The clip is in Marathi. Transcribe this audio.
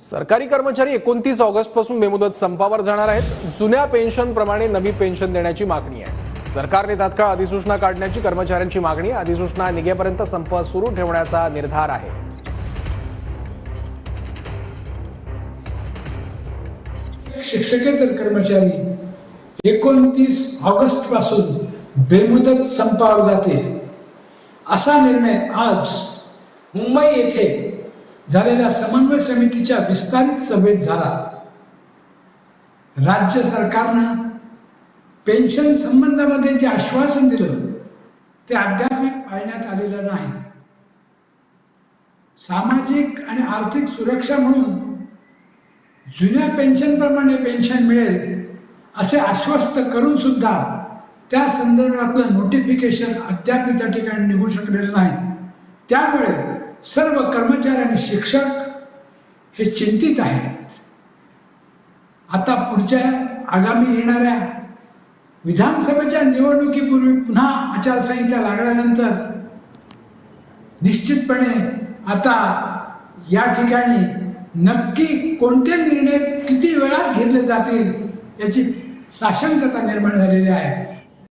सरकारी कर्मचारी एकोणतीस ऑगस्टपासून बेमुदत संपावर जाणार आहेत. जुन्या पेन्शन प्रमाणे नवी पेन्शन देण्याची मागणी आहे. सरकारने तात्काळ अधिसूचना काढण्याची कर्मचाऱ्यांची मागणी अधिसूचना निघेपर्यंत संप सुरू ठेवण्याचा निर्धार आहे. शिक्षकेतर कर्मचारी एकोणतीस ऑगस्टपासून बेमुदत संपावर जातील. असा निर्णय आज मुंबई येथे झालेल्या समन्वय समितीच्या विस्तारित सभेत झाला. राज्य सरकारनं पेन्शन संबंधामध्ये जे आश्वासन दिलं ते अध्यात्मिक पाळण्यात आलेलं नाही. सामाजिक आणि आर्थिक सुरक्षा म्हणून जुन्या पेन्शनप्रमाणे पेन्शन मिळेल असे आश्वस्त करून सुद्धा त्या संदर्भातलं नोटिफिकेशन अद्याप त्या ठिकाणी निघू शकलेलं नाही. त्यामुळे सर्व कर्मचारी आणि शिक्षक हे चिंतित आहेत. आता पुढच्या आगामी येणाऱ्या विधानसभेच्या निवडणुकीपूर्वी पुन्हा आचारसंहिता लागल्यानंतर निश्चितपणे आता या ठिकाणी नक्की कोणते निर्णय किती वेळात घेतले जातील याची साशंकता निर्माण झालेली आहे.